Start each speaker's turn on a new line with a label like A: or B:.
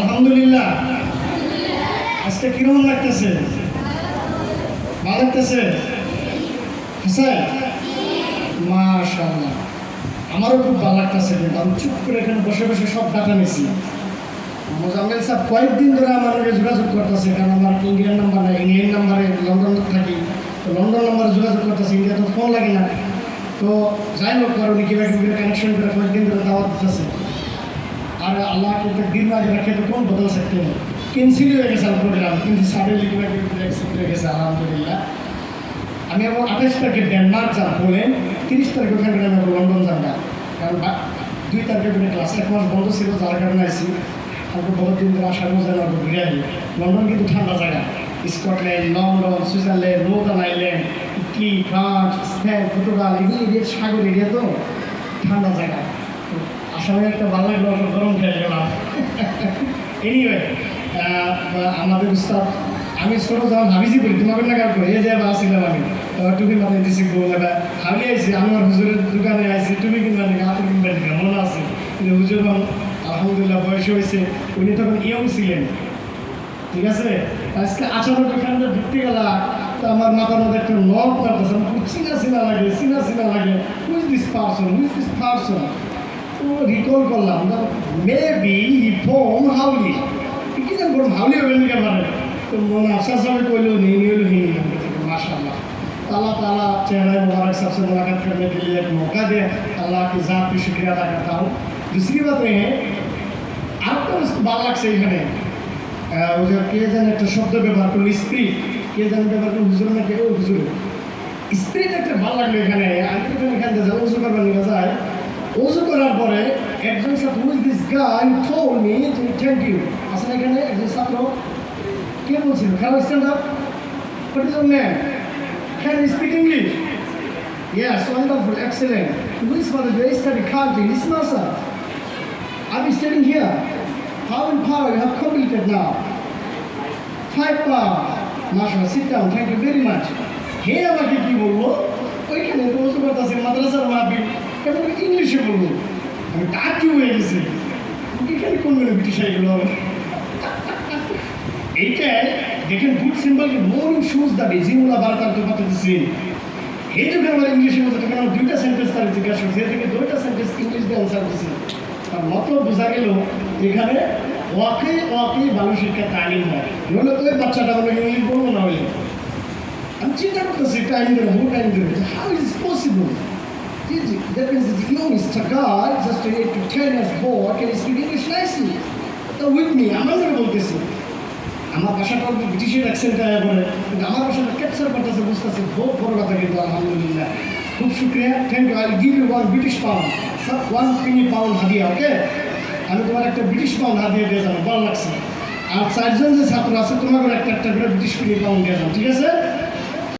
A: আলহামদুলিল্লাহ। আজকে কীরকম লাগতেছে? ভালো লাগতেছে? হাসান? মাশাআল্লাহ। আমারও খুব ভালো লাগতেছে কিন্তু আমি চুপ করে এখানে বসে বসে সব ডাটা নিছি। মোজাম্মেল সাহেব কয়েকদিন ধরে আমার যোগাযোগ করতেছে, কারণ আমার ইন্ডিয়ান নাম্বার না ইন্ডিয়ান নাম্বারে লন্ডন থাকি। তো লন্ডন নাম্বারে যোগাযোগ করতেছে ইন্ডিয়া তো ফোন লাগে না। তো যাই হোক, কারণ কীভাবে কানেকশন করে কয়েকদিন ধরে দাওয়াত দিতেছে। আর আল্লাহ के तकदीर में अगर रखे तो कौन बदल सकते हैं कैंसिल হয়ে গেছে আমার প্রোগ্রাম কিন্তু সাডেনলি কিভাবে অ্যাকসেপ্ট হয়ে গেছে আলহামদুলিল্লাহ আমি আমার আঠাশ তারিখে ডেনমার্ক যাব বলে তিরিশ তারিখে ওখানে আমি আবার লন্ডন যাব না কারণ বা- দুই তারিখে করে ক্লাস এক মাস বন্ধ ছিল যার কারণে আইসি তারপর বহুত দিন ধরে আসার মজা না ঘুরে আসি লন্ডন কিন্তু ঠান্ডা জায়গা Scotland London Switzerland northern island Italy France Spain Portugal এগুলি এরিয়া সাগর এরিয়া তো ঠান্ডা জায়গা তো আসামে একটা ভালো লাগল গরম খেয়ে গেলাম এনিওয়ে আমাদের উস্তাদ, আমি ছোট যখন ভাবিছি করি, তোমাকে না কার করি? যে আসছিলাম আমি। তোমার টুপি মাথায় দিছি গোলাটা ভাবি আইছি, আমি আমার হুজুরের দোকানে আইছি, টুপি কিনবা দিকে হাতের কিনবা দিকে মনে আছে? কিন্তু হুজুর যখন আলহামদুলিল্লাহ, বয়স হয়েছে। উনি তখন ইয়ং ছিলেন। ঠিক আছে? আজকে আচানক ওখানে ঢুকতে তো আমার মাথার মধ্যে একটা নখ মারতেছে। আমার চিনা চিনা লাগে, চিনা চিনা লাগে। Who's this person who's this person recall করলাম মেবি ফোন হাউলি কি জান বড় হাউলি হবে না কেন তো মনে আশা সবাই কইলো নিয়ে নিয়ে হলো নিয়ে নিলাম माशाल्लाह ताला ताला चेहरा मुबारक सबसे मुलाकात करने के लिए एक मौका दे अल्लाह की ज़ात की शुक्रिया अदा करता हूँ दूसरी बात ये है आपको उस बालक से এখানে আহ, ওই যে কে যেন একটা শব্দ ব্যবহার করলো স্ত্রী কে যেন ব্যবহার করলো হুজুর না কে ও হুজুর স্ত্রীটা একটা ভালো লাগলো এখানে আমি তো এখান থেকে যাবো উজু করবার নিয়ে যায় উজু করার পরে একজন ছাত্র this guy told me thank you আসলে এখানে একজন ছাত্র কে বলছিল খেলা stand up What is your name? Can you speak English? Yes, wonderful, excellent. Which one is very study country? Listen, sir. Are you studying here? How in power you have completed now? Five power. Mashallah, sit down. Thank you very much. হে আমাকে কি বলব ওইখানে ওষুধ আছে মাদ্রাসার মাহবি কেমন ইংলিশে বলব। আমি টাকি হয়ে গেছি এখানে কোন মানে ব্রিটিশ এগুলো এইটাই দেখেন গুড সিম্বল মর্নিং শুজ দাবি জিমুলা বারতার তো কত দিচ্ছি এই যুগে আমার ইংলিশের মধ্যে তখন আমার দুইটা সেন্টেন্স তার জিজ্ঞাসা করছে থেকে দুইটা সেন্টেন্স ইংলিশ দিয়ে আনসার দিচ্ছি তার মতলব বোঝা গেল, এখানে ওয়াকে ওয়াকে বালু শিক্ষা তালিম হয়। নইলে তো বাচ্চাটা হলো ইংলিশ বলব না হইলে আমি চিন্তা করতেছি টাইম দেবো টাইম দেবো। How is possible That means the youngster guy, just a 8 to 10 years boy, can speak English nicely. তো উইথ মি আমার লোক বলতেছি আমার ভাষাটা অল্প ব্রিটিশের অ্যাকসেন্ট পড়ে কিন্তু আমার ভাষাটা ক্যাপচার করতেছে বুঝতেছে খুব বড় কথা কিন্তু আলহামদুলিল্লাহ খুব শুক্রিয়া thank you I give you one British pound one penny pound হাদিয়া ওকে আমি তোমার একটা ব্রিটিশ পাউন্ড হাদিয়া দিয়ে যাব ভালো লাগছে। আর চারজন যে ছাত্র আছে তোমাকে একটা একটা করে ব্রিটিশ পিনি পাউন্ড দিয়ে যাব ঠিক আছে?